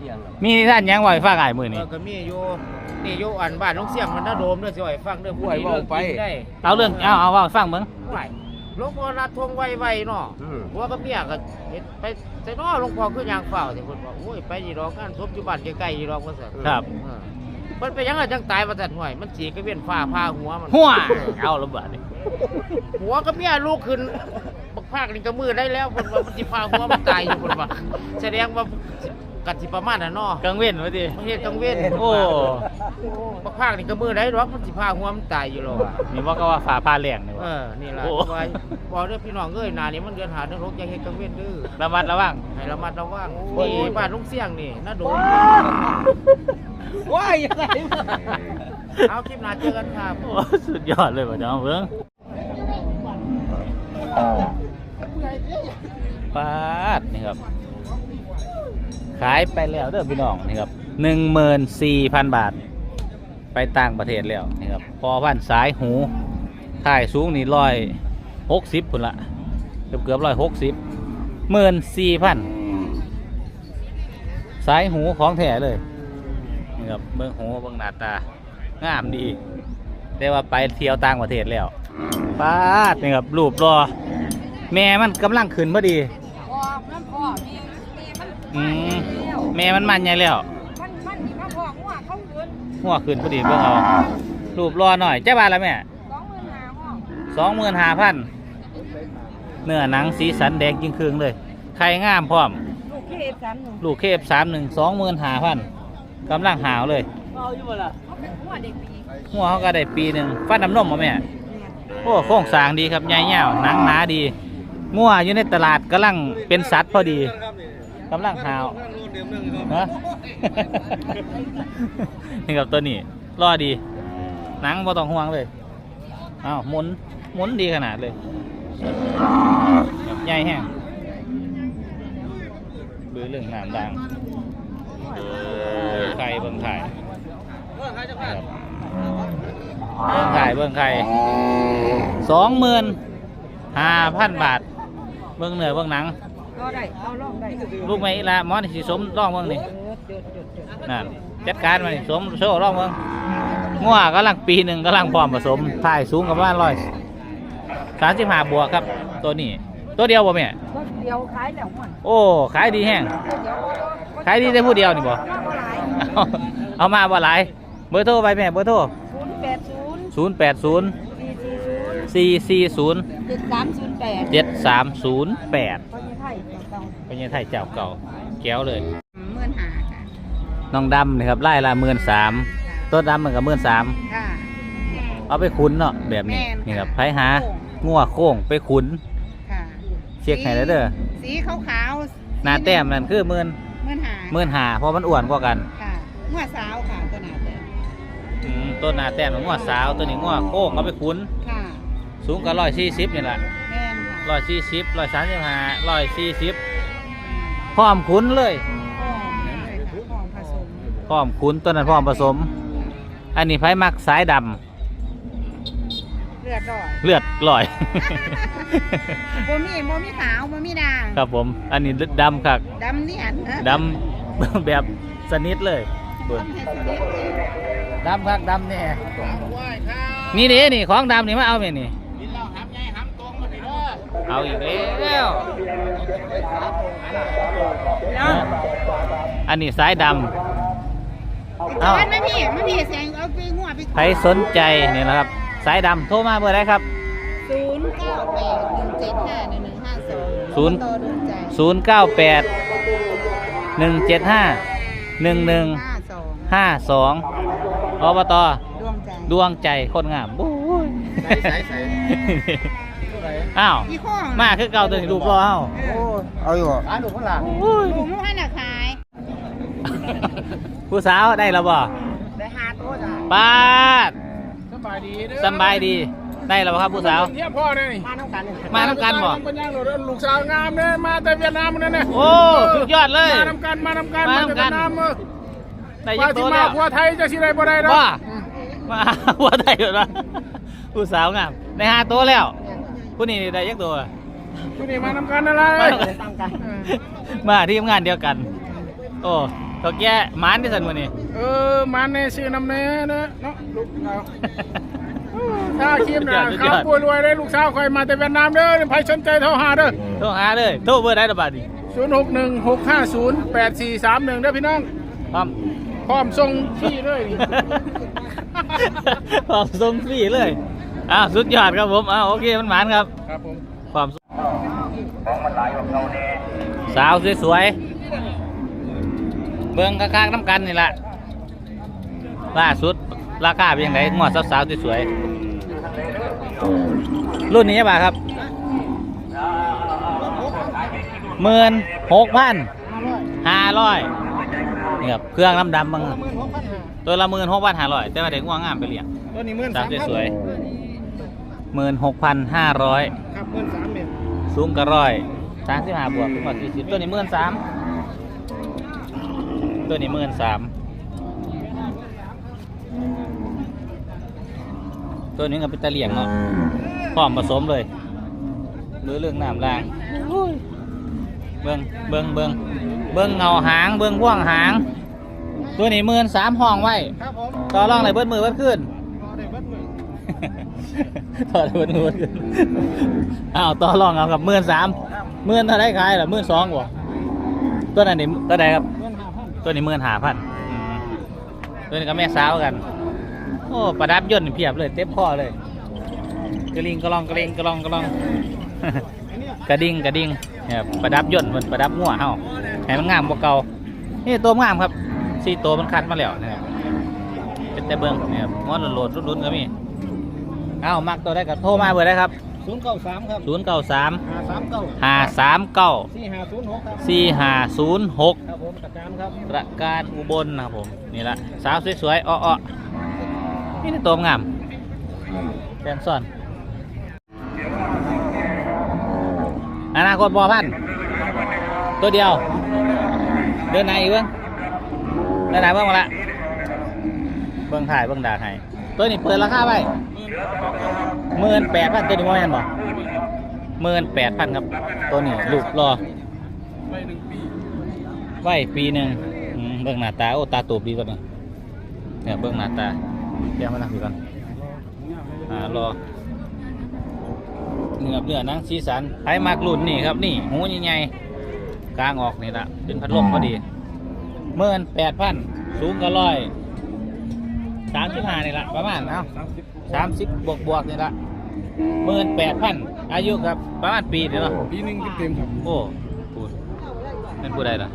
เอียงล่ะมีนิท่านหยังไว้ฟังอ้ายมื้อเอนี้อก็มีอยู่นี่อยู่อันบ้านลุงเสียงมันน่าโดมเด้อสิไว้ฟังเด้อผู้ใดเรื่องจริงได้เอาเรื่องเอาเอาเว้าให้ฟังเบิ่งไหวหลวงพ่อรัดทวงไวไวๆเนาะอืมผัวกับเมียก็เฮ็ดไปใส่น้อหลวงพ่อคือยางเฝ้าแต่เพิ่นว่าโอ้ยไปนี่ดอกงานศพอยู่บ้านใกล้ๆนี่ดอกว่าซั่นครับเออมันเป็นหยังไงจังตายว่าซั่นห่วยมันสีก็เวียนฟ้าพาหัวมัน หัวเอาระเบิดนี่หัวกับเมียลูกขึ้นบักภาคนี่ก็มือได้แล้วเพิ่นว่ามันสิพาหัวมันตายอยู่เพิ่นว่าแสดงว่า กัสิประมาณนั้นเนาะกังเว้นว่าติมันเฮ็ดกังเว้นโอ้บักภาคนี่ก็มือได้ดอกมันสิพาหัวมันตายอยู่หรอกอะนี่ว่าก็ว่าฟ้าผ่าแรงนี่เอว่าอนี่ล่ะโอ้ ไว้บอกเด้อพี่น้องเอ้ยหน้านี้มันเดือนหาเดือนหกอย่าเฮ็ดกังเว้นเด้อระมัดระวังให้ระมัดระวังนี่บ้านลุงเสี่ยงนี่น่าโดนว้ายอะไรมาเอาคลิปหน้าเจอกันครับ โอ้สุดยอดเลยว่ะเจ้าเบิ่งปาดนี่ครับ ขายไปแล้วเด้อพี่น้องนี่ครับหนึ่งหมื่นสี่พันบาท ไปต่างประเทศแล้วนี่ครับพอพันสายหูถ่ายสูงนี่ร้อยหกสิบพุ่นละเกือบเกือบร้อยหกสิบหมื่นสี่พันสายหูของแท้เลยนี่ครับเบิ่งหูเบิ่งหน้าตางามดีแต่ว่าไปเที่ยวต่างประเทศแล้วป้าดนี่ครับรูปรอ แม่มันกำลังขึ้นพอดี อืมแม่มันมันใหญ่แล้วมันมันที่มาพ่อหัวเขาเงินหัวขึ้นพอดีเบิ่งเอารูปรอหน่อยเจ้าบาทละแม่สองหมื่นห้าห้องสองหมื่นห้าพันเนื้อหนังสีสันแดงยิ่งคืงเลยไข่งามพร้อม ลูกที่เอฟสามหนึ่งลูกเคฟสามหนึ่งสองหมื่นห้าพันกำลังหาวเลยเอาอยู่บ่ล่ะเขาเป็นหัวเด็กปีหัวเขาก็ได้ปีหนึ่งฟันน้ำนมมาแม่โอ้โครงสร้างดีครับใหญ่เหี่ยวหนังหนาดีงัวอยู่ในตลาดกำลังเป็นสัตว์พอดี กำลังหาวฮะนี่ครับตัวนี้รอดีหนังบ่ต้องห่วงเลยอ้าวหมุนหมุนดีขนาดเลยใหญ่แห้งเบือเรื่องน้ำดังไข่เบิ่งไข่ครับเบิ่งไข่เบิ่งไข่สองหมื่นห้าพันบาท เบิ่งเนื้อเบิ่งหนัง ก็ได้เอาลองได้ลูกไม่ละหมอนี่สิสมร่องเบิ่งนี่เออจุดจุดจุดนั่นจัดการมานี่สมโซ่ร่องเบิ่งงัวกำลังปีหนึ่งกำลังพร้อมผสมถ่ายสูงกับประมาณร้อยสามสิบห้าบวกครับ ตัวนี้ ตัวเดียวบ่แม่ก็เดียวขายแล้วหัวโอ้ขายดีแห้งเดียวขายดีแต่ผู้เดียวนี่บ่มากกว่าหลายเอาเอามาบ่หลายเบอร์โทรไปแม่เบอร์โทรศูนย์แปดศูนย์ศูนย์แปดศูนย์สี่สี่ศูนย์สี่สี่ศูนย์เจ็ดสามศูนย์แปดเจ็ดสามศูนย์แปดพ่อยี่ไทย เก่าเป็นยังไทยเจ้าเก่าแก้วเลยหมื่นห้าค่ะน้องดำนะครับไล่ละหมื่นสามตัวดำเหมือนกับหมื่นสามค่ะ เอาไปขุนเนาะแบบนี้แม่นค่ะ นี่ครับไผหางัวโค้งไปขุนค่ะเช็คให้แล้วเด้อสีขาวขาวๆหน้าแต้มนั่นคือหมื่นหมื่นห้าหมื่นหาเพราะมันอ้วนกว่ากันค่ะหัวสาวค่ะตัวหนาแต่อืมตัวหน้าแต้มมันงัวสาวตัวนี้งัวโค้งเอาไปขุนค่ะสูงกับร้อยสี่สิบนี่แหละแม่นค่ะร้อยสี่สิบร้อยสามสิบห้าร้อยสี่สิบ พร้อมขุนเลยหอมเลยค่ะหอมผสมพร้อมขุนตัวนั้นพร้อมผสม อันนี้ไผมักสายดำเลือดดอยเลือดลอยโมมีโมมีขาวโมมีด่างครับผม อันนี้ดำคักดำเนี่ยนะดำ แบบสนิทเลยเบิ่ง ทำให้สนิทเลยดำคักดำแน่นี่เด้นี่ของดำนี่มาเอาแม่นี่ เอาอีกแล้วเนาะอันนี้สายดำเอาเอาไม่พี่ไม่พี่เสียงเอาไปหัวไปใครสนใจนี่นะครับ สายดำโทรมาเบอร์อะไรครับศูนย์เก้าแปดหนึ่งเจ็ดห้าหนึ่งหนึ่งห้าสองศูนย์ต่อดวงใจ098 175 11ห้าสอง52อบตดวงใจ ดวงใจคนงามโอ้ยใส่ใส่ใส่ อ้าว ยี่ห้อมาคือเก่าตัวนี้รูปรอเอ้าเออเอาอยู่อ่านดูข้างหลังโอ้ยหมูให้หนักขาย ผู้สาวได้แล้วบ่ได้หาตัวจ้ะป้าดสบายดีเด้อสำบายดี ได้แล้วบ่ครับผู้สาว เทียบพ่อเนี่ยมาต้องกันมาน้ำกันบ่ เป็นยังหนูลูกสาวงามเนี่ยมาแต่เวียดนามนั่นเนี่ยโอ้สุดยอดเลย มาทำกันมาทำกันมามาทำกัแต่นเวียดนามเออได้ยัว่ากตัที่วมาแล้วผัวไทยจะสิได้บ่ได้ดอกว่า มาหัวได้อยู่นะผู้สาวงามได้ห้าตัวแล้ว ผู้นี้ได้ยักตัวที่นี่มาทำกันอะไรมามาที่ทำงานเดียวกัน โอ้ตกแก่หมานที่สันมื้อนี้เออมาในซื้อน้ำเนื้อนะเนาะลูกเราถ้าคีมนะสุดคยรัอบดป่วยรวยเลยลูกสาวคอยมาแต่เวียดนามเด้อใครสนใจโทรหาเด้อโทรหาเลยโทรเบอร์ได้ระบาดนี่ศูนย์หกหนึ่งหกห้าศูนย์แปดสี่สามหนึ่งเด้อพี่น้องพร้อมพร้อมส่งที่เลยนี่พร้อมส่งฟรีเลย อ้าวสุดยอดครับผมอ้าวโอเคมันหมานครับ ครับผมความสุขสาวสวยๆเบิ่งข้างๆน้ำกันนี่แหละล่าสุดราคาเป็นยังไงงวดสาวๆสวยๆรุ่นนี้ป่ะครับหมื่นหกพันห้าร้อยนี่ครับเครื่องน้ำดำบ้างตัวละหมื่นหกพันห้าร้อยแต่ว่าเด็กง่วงงามไปเลี้ยงตัวนี้หมื่นสาสาวมสวย หมื่นหกพันห้าร้อยครับหมื่นสามเมตรสูงกระร้อยสามสิบห้าบวกถึงกว่าสี่สิบตัวนี้หมื่นสามตัวนี้หมื่นสามตัวนี้ก็เป็นตะเหลี่ยงเนาะพร้อมผสมเลยหรือเรื่องน้ำล่างเบิ้งเบิ้งเบิ้งเบิ้งเงาหาง เบิ้งพ่วงหาง ตัวนี้หมื่นสามห้องไว้ ครับผมต่อรองเลยเบิ้มือเบิ้ขึ้น รอได้เบิดมือ ต่อเลยเบิ้มือเบิ้ขึ้นอ้าวต่อรองเอากับหมื่นสามหมื่นเท่าไรขายเหรอหมื่นสองวะตัวนั้นนี่ตัวใดครับหมื่นห้าพันตัวนี้หมื่นห้าพันตัวนี้ก็แม่สาวกัน โอ้ประดับยนต์นี่เพียบเลย เต็มข้อเลยกระลิงกระลองกระลิงกระลองกระลองกระดิ่งกระดิ่งเนี่ยประดับยนต์มันประดับงัวเฮาให้มันงามกว่าเก่านี่ตัวงามครับสี่ตัวมันคัดมาแล้วนะครับเป็นแต่เบิ้งเนี่ยมอนโหลดๆรุ่นๆก็มี เอ้ามักตัวได้กับโทรมาเบอร์ได้ครับศูนย์เก้าสามครับศูนย์เก้าสามห้าสามเก้าห้าสามเก้าสี่ห้าศูนย์หกครับสี่ห้าศูนย์หกครับผมประการครับประการอุบลนะครับผมนี่ละสาวสวยๆอ้อๆนี่นี่ตัวงามแกนซ่อนอนาคตบอพันธุ์ตัวเดียว เดินไหนอีกเบิ้งเดินไหนเบิ้งมาละเบิ้งถ่ายเบิ้งดาให้ ตัวนี้เปิดราคาไปหมื่นแปดพันตัวนี้มอยันบ่หมื่นแปดพันครับ ตัวนี้ลูกรอไหนึ่งปีไว้ปีหนึ่งเบิ่งหน้าตาโอ้ตาตูบดีกว่านี่เนี่ยเบิ่งหน้าตาเดี๋ยวมาทำดีก่อนอ่ารอเนื้อเนื้อนังสีสันไผมักรุ่นนี่ครับนี่หูใหญ่ๆกลางออกนี่ละเป็นพัดลมพอดีเมื่อนแปดพันสูงก็ร้อย สามสิบห้านี่ละประมาณเอ้าสามสิบสามสิบบวกบวกๆนี่ละเมื่อนแปดพันอายุครับประมาณปีเดียวเนาะปีหนึ่งเต็มๆครับโอ้พูดนั่นพูดได้เหรอ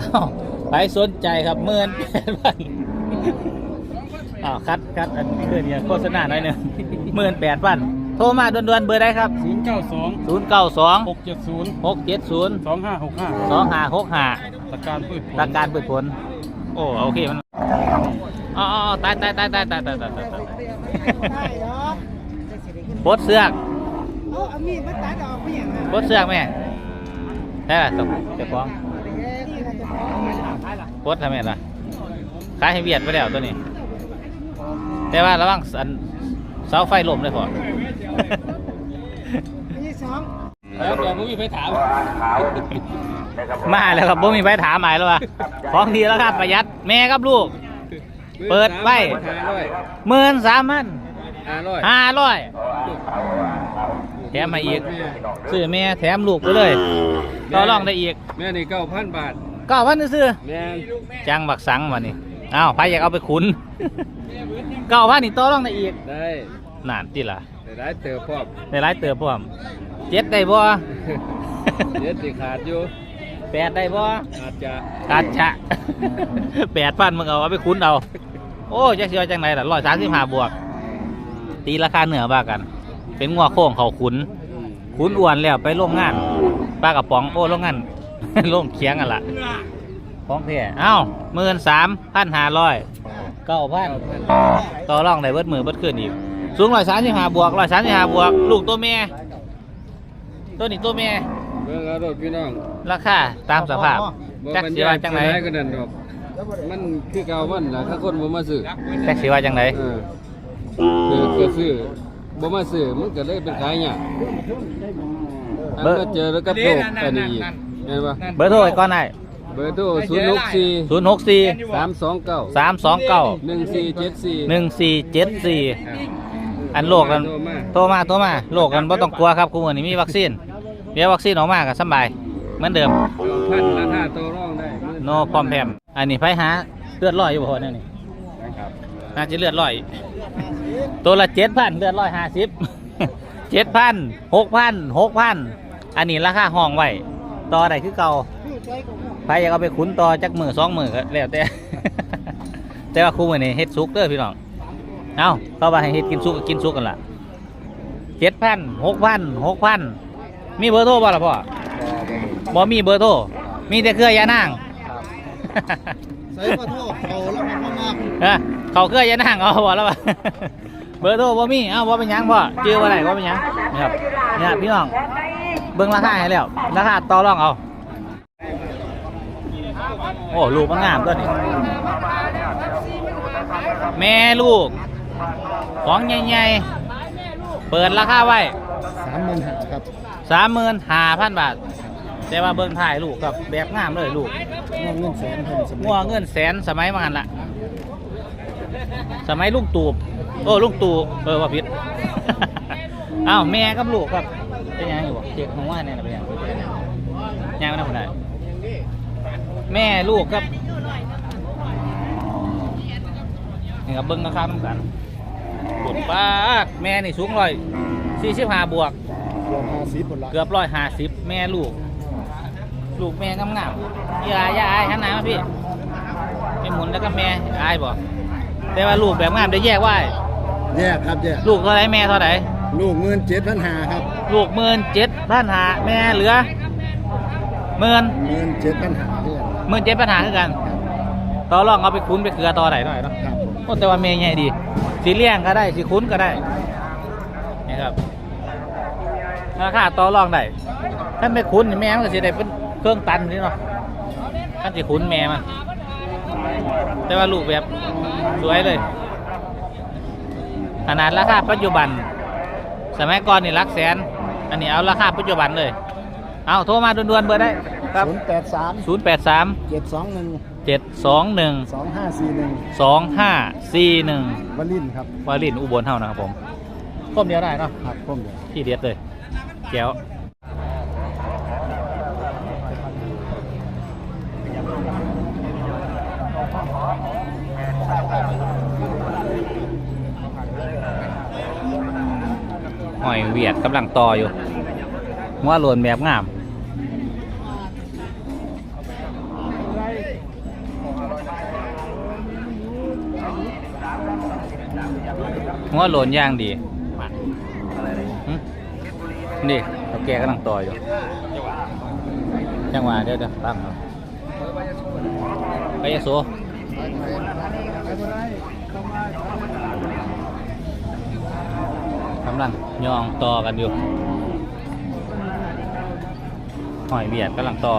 อ้าวไปสนใจครับเมื่อนแปดพันอ้าวคัดคัดอันเพื่อนเนี่ยโฆษณาหน่อยหนึ่งหมื่นแปดพันโทรมาด่วนๆเบอร์ได้ครับศูนย์เก้าสองศูนย์เก้าสองหกเจ็ดศูนย์หกเจ็ดศูนย์สองห้าหกห้าสองห้าหกห้าประการพืชผลประการเปิดผลโอ้โอเคมันอ๋อตายตายตายตายตายตายตายตายตายปลดเสือกโอ้เอามีดมาตัดออกไม่อย่างอะปลดเสือกแม่ได้ละตกเจ้าของนี่เราจะขอโคตรทำไมล่ะขายให้เวียดไปแล้วตัวนี้ แต่ว่าระวังอันเสาไฟล่มเลยพอ แล้วเดี๋ยวผมมีไปถามมาแล้วครับผมมีไปถามหมายแล้วว่าของดีแล้วครับประหยัดแม่กับลูก เปิดไว้ห้าร้อยหมื่นสามพันห้าร้อยห้าร้อยแถมมาอีกซื้อแม่แถมลูกไปเลยต่อรองได้อีก แม่นี่เก้าพันบาทเก้าพันซื้อแม่จังบักสังวันนี้อ้าวใครอยากเอาไปขุนเก้าพันนี่ต่อรองได้อีกได้นานที่ละแต่ได้เติบพร้อมในร้ายเติบพร้อม เจ็ดได้บ่ เดี๋ยวสิขาดอยู่ แปดได้บ่อาจจะอาจจะแปดพันมึงเอาเอาไปคุ้นเอา โอ้จักสิว่าจังไหนล่ะร้อยสามสิบห้าบวก ตีราคาเหนือบ้ากัน เป็นงัวโค้งเขาขุน ขุนอ้วนแล้วไปโรงงานปลากระป๋องโอ้โรงงาน โรงเคียงกันละของเท่เอ้าหมื่นสามพันห้าร้อยเก้าพันต่อรองได้เบิดมือเบิดขึ้นอีก สูงร้อยสามสิบห้าบวกร้อยสามสิบห้าบวก ลูกตัวเมีย ตัวนี้ตัวเมียเบิ่งเอาโดดพี่น้องราคาตามสภาพบ่จักมันสิว่าจังไหนยากก็นั่นดอกมันคือเก่ามันล่ะถ้าคนบ่มาซื้อจักสิว่าจังไหนเออคือก็ซื้อบ่มาซื้อมันก็เลยเป็นขายยากอันเบอร์มาเจอแล้วก็โตกอันนี้อีกเห็นปะเบอร์โทรไว้ก่อนได้เบอร์โทรศูนย์หกสี่ศูนย์หกสี่สามสองเก้าสามสองเก้าหนึ่งสี่เจ็ดสี่หนึ่งสี่เจ็ดสี่อันโลกกันโทรมาโทรมาโทรมาโลกกันบ่ต้องกลัวครับกูมือนี้มีวัคซีน เดี๋ยววัคซีนออกมาก็สำบายเหมือนเดิมพันราคาตัวร่องได้โนพร้อมแพมอันนี้ไผหาเลือดร้อยอยู่บ่เนี่ยนี่นะครับน่าจะเลือดร้อย ตัวละเจ็ดพันเลือดร้อยห้าสิบเจ็ดพันหกพันหกพันอันนี้ราคาห้องไว้ต่อได้คือเก่าใครอยากเอาไปขุนต่อจักมือสองมือก็แล้วแต่ แต่ว่าคู่มือนี่เฮ็ดซุกเด้อพี่น้องเอาเข้ามาให้เฮ็ดกินซุกก็กินซุกกันล่ะเจ็ดพันหกพันหกพัน มีเบอร์โทรบ่ล่ะพ่อบ่มีเบอร์โทรมีแต่เครือยานางใส่ขอโทษเขาแล้วมันมากเอ้อเขาเคยยันห่างเอาบ่แล้วบ่เบอร์โทรบ่มีเอ้าบ่เป็นหยังพ่อชื่อว่าอะไรบ่เป็นหยังนี่ครับเนี่ยพี่น้องเบิ่งราคาให้แล้วราคาต่อรองเอาโอ้ลูกมันงามตัวนี้แม่ลูก ของใหญ่ๆเปิดราคาไว้สามหมื่นห้าครับ สามหมื่นห้าพันบาท แต่ว่าเบิ่งถ่ายลูกกับแบบงามเลยลูกเงินเงินแสนเพิ่นสำงัวเงินแสนสมัยมันละสมัยลุงตู่โอ้ลุงตู่เออว่าผิดอ้าวแม่กับลูกครับเป็นยังอยู่บ่เจ็กของว่าเนี่ยนะเป็นยังยังไม่ได้คนใดแม่ลูกครับนี่ครับเบิ้งนะครับน้ำกันปวดปากแม่นี่สูงร้อยสี่สิบห้าบวก รวมห้าสิบคนละเกือบร้อยห้าสิบแม่ลูก ลูกแม่งามๆอย่าอย่าอายหันหน้ามาพี่ไปหมุนแล้วก็แม่อายบอกแต่ว่าลูกแบบงามได้แยกว่าแยกครับแยกลูกเท่าไหรแม่เท่าไหรลูกเงินเจ็ดพันห้าครับลูกหมื่นเจ็ดพันหาแม่เหลือหมื่นเงินเจ็ดพันห้าเพื่อนหมื่นเจ็ดพันหาคือกัน ต่อรองเอาไปคุ้นไปเกลือต่อไหนหน่อยเนาะ ครับผมโอ้แต่ว่าเมย์ใหญ่ดี สีเลี้ยงก็ได้ สีคุ้นก็ได้ นี่ครับ ราคาต่อรองได้ถ้าไม่คุ้นนี่แม่มันก็สิได้เป็นเครื่องตันนี่เนาะถ้าสิคุ้นแม่มันแต่ว่าลูกแบบสวยเลย ขนาดราคาปัจจุบัน สมัยก่อนนี่หลักแสน อันนี้เอาราคาปัจจุบันเลย เอาโทรมาด่วนๆเบอร์ได้ครับศูนย์แปดสาม083เจ็ดสองหนึ่ง721สองห้าสี่หนึ่ง2541วลินครับวาลินอุบลเท่านะครับผมคมเดียวได้เนาะครับผมเดียวที่เด็ดเลย แก้วหอยเวียดกำลังต่ออยู่หัว่าโลนแบบงามหัวโหลนย่างดี นี่เขาแกกำลังต่ออยู่จังหวะเดี๋ยวเดี๋ยวตั้งไปยะโสกำลังยองต่อกันอยู่หอยเวียดกำลังต่อ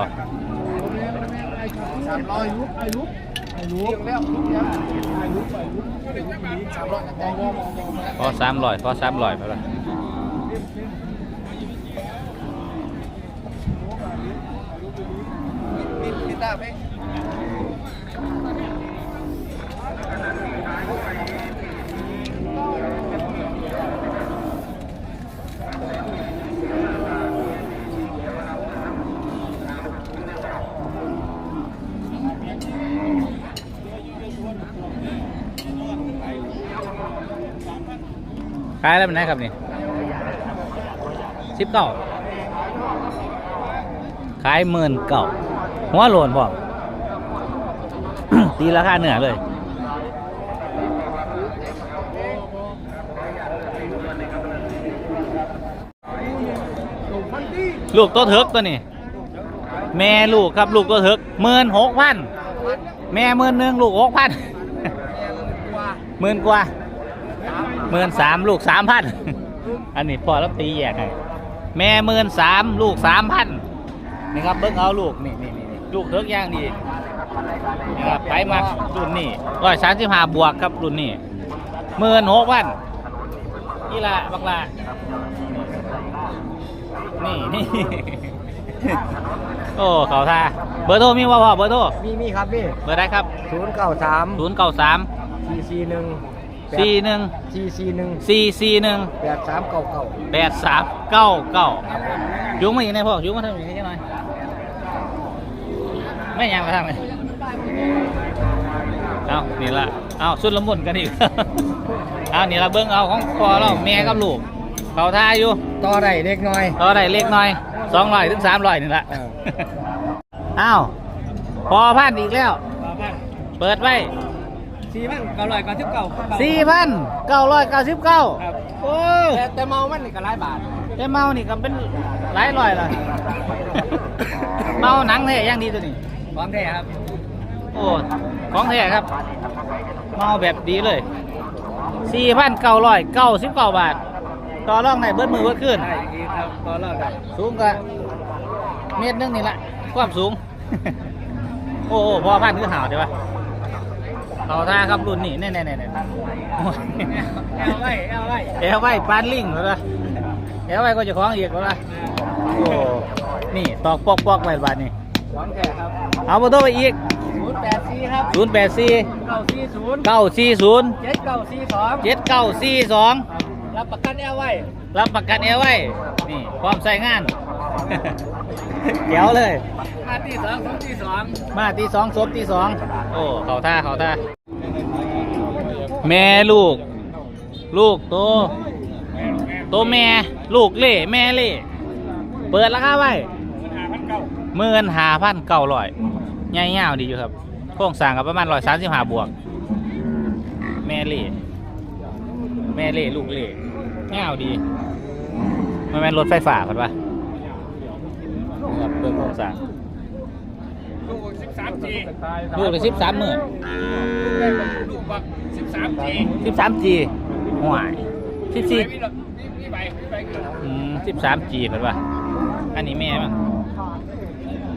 สามร้อยลุกไอ้ลุกไอ้ลุกแล้วลุกยังไอ้ลุกไอ้ลุกสามร้อยพอสามร้อยพอสามร้อยไปละ ขายแล้วเป็นไงครับนี่สิบเก้าขายหมื่นเก้าหัวโหลนพร้อมตีราคาเหนือเลยลูกตัวเถิกตัวนี้ แม่ลูกครับลูกตัวเถิกหมื่นหกพันแม่หมื่นหนึ่งลูกหกพันหมื่นกว่า หมื่นสามลูกสามพันอันนี้พอแล้วตีแยกให้แม่หมื่นสามลูกสามพันนี่ครับเบิ้งเอาลูกนี่นี่นี่นี่ลูกเถิกย่างดีนี่ครับไปมารุ่นนี้ร้อยสามสิบห้าบวกครับรุ่นนี้หมื่นหกพันนี่ละบักละนี่นี่โอ้เขาท่าเบอร์โทรมีว่าพ่อเบอร์โทรมีมีครับมีเบอร์ได้ครับศูนย์เก้าสามศูนย์เก้าสามสี่สี่หนึ่ง สี่หนึ่งสี่สี่หนึ่งสี่สี่หนึ่งแปดสามเก้าเก้าแปดสามเก้าเก้ายุงมาอีกไหนพ่อยุงมาทำอย่างนี้หน่อยไม่ยังมาทางไหนเอานี่ละเอาสุดละมุนกันอีกเอานี่ละเบิ้งเอาของพ่อเราแม่กับลูกเขาทายอยู่ต่อได้เล็กน้อยต่อได้เล็กน้อยสองร้อยถึงสามร้อยนี่ละเอออ้าวพอพันอีกแล้ว เปิดไว้ สี่พันเก้าร้อยเก้าสิบเก้าสี่พันเก้าร้อยเก้าสิบเก้าโอ้ยแต่แต่เมามันนี่ก็หลายบาทแต่เมานี่ก็เป็นหลายร้อยละเมาหนังแท้อย่างดีตัวนี้ความแท้ครับ โอ้ของแท้ครับ เมาแบบดีเลยสี่พันเก้าร้อยเก้าสิบเก้าบาท ต่อรองในเบิดมือเบิดขึ้นได้อีกครับต่อรอบได้สูงก็เมตรหนึงนี่แหละความสูง โอ้โหพอพันคือหาวใช่ปะ เขาท่าครับรุ่นนี้แน่แน่แน่แน่โอ้ยเอาไว้เอาไว้เอลไว้ปานลิงแล้วนะเอลไว้ก็จะคล้องอีกแล้วนะโอ้นี่ตอกปอกปอกไว้บาดนี่ความแท้ครับเอาเบอร์โทรไปอีกศูนย์แปดสี่ครับ0 8 4เก้าสี่ศูนย์9 4 0เจ็ดเก้าสี่สอง7 9 4 2รับประกันเอาไว้รับประกันเอลไว้นี่พร้อมใส่งานเดี๋ยวเลย มาที่สองสองที่สองมาตีสองศพตีสองโอ้ เขาท่าเขาท่า แม่ลูก ลูกโตโตแม่ ลูกเล่แม่เล่เปิดราคาไว้หมื่อนหาพันเก้าร้อยใหญ่ยาดีอยู่ครับโครงสร้างกับประมาณร้อยสามสิบห้าบวก แม่เล่แม่เล่ลูกเล่ยาวดีมันเป็นรถไฟฟ้าครับปะครับเปิดโครงสร้าง ลูกสิบสามจีลูกเลยสิบสามหมื่นลูกบักสิบสามจีสิบสามจีห่วยสิบสี่มีมีใบมีใบเกิดอืมสิบสามจีเห็นป่ะอันนี้แม่มั้ง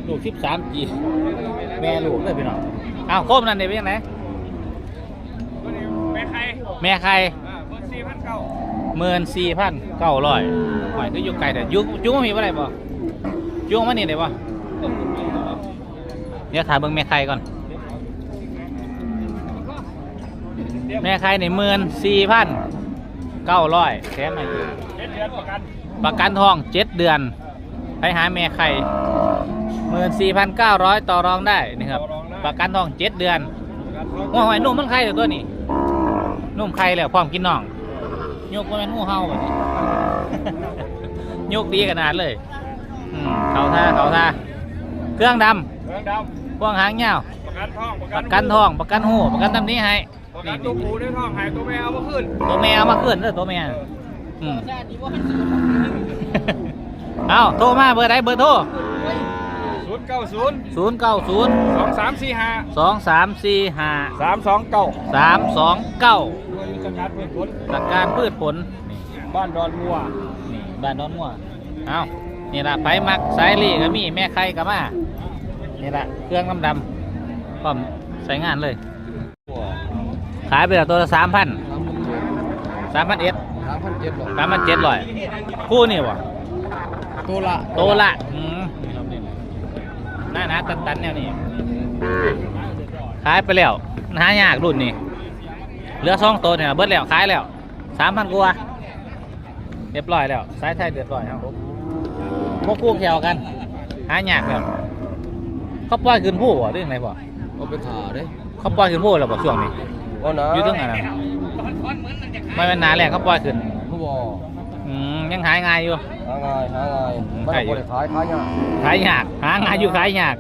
ลูกสิบสามจีแม่ลูกเลยพี่น้องอ้าวโคมนั่นเดี๋ยวเป็นยังไงแม่ใครแม่ใครอ่าเบอร์สี่พันเก้าหมื่นสี่พันเก้าร้อยหอยก็อยู่ไกลแต่อยุกยุกมันมีอะไรบ่ยุกมันนี่ได้บ่ เดี๋ยวถามเบิ่งแม่ใครก่อน แม่ใครในหมื่นสี่พันเก้าร้อยแถมมาอีกเจ็ดเดือนประกันประกันทองเจ็ดเดือน ไปหาแม่ไข่หมื่นสี่พันเก้าร้อยต่อรองได้นี่ครับ ประกันทองเจ็ดเดือนหัวหอยนุ่มมันไข่เดี๋ยวตัวนี้นุ่มไข่แล้วพร้อมกินน่องยกว่าเป็นงูเห่าแบบนี้ยกดีขนาดเลยเขาท่าเขาท่าเครื่องดเมืองดำ พวงหางเงาวำประกันทองประกันทองประกันหูประกันตำนี้ให้ประกันี่นตัวปูได้ทองหายตัวแม่เอามาขึ้นตัวแม่เอามาขึ้นเด้อตัวแม่อืมเอาโทรมาเบอร์ใดเบอร์โทรศูนย์เก้าศูนย์ศูนย์เก้าศูนย์สองสามสี่ห้าสองสามสี่ห้าสามสองเก้าสามสองเก้าด้วยยุทธการเพื่อนผลหลักการพืชผลนี่บ้านดอนงัวนี่บ้านดอนงัวเอานี่ละไผมักสายลีก็มีแม่ไข่ก็มา นี่ละเครื่องดำดำๆพร้อมใช้งานเลย ขายไปแล้วตัวละสามพันสามพันเอ็ดสามพันเจ็ดสามพันเจ็ดร้อยคู่นี่วะตัวละโตละอืมหน้าหนาตันตันๆแนวนี้ขายไปแล้วหายากรุ่นนี้เหลือสองตัวเนี่ยเบิดแล้วขายแล้วสามพันกว่าเรียบร้อยแล้วสายไทยเดือดร้อยครับพวกคู่แขวกันหายากแล้ว เขาปล่อยขึ้นผู้บ่เรื่องอะไรบ่เอาไปถ่าเด้เขาปล่อยขึ้นผู้แล้วบ่ช่วงนี้ว่านะอยู่ตรงไหนนะไม่เป็นหนาแรกเขาปล่อยขึ้นผู้บ่อืมยังหายง่ายอยู่หาง่ายหาง่ายอืมไม่ใช่ได้อยู่บ่ได้ขายขายยากขายยากหาง่ายอยู่ขายยาก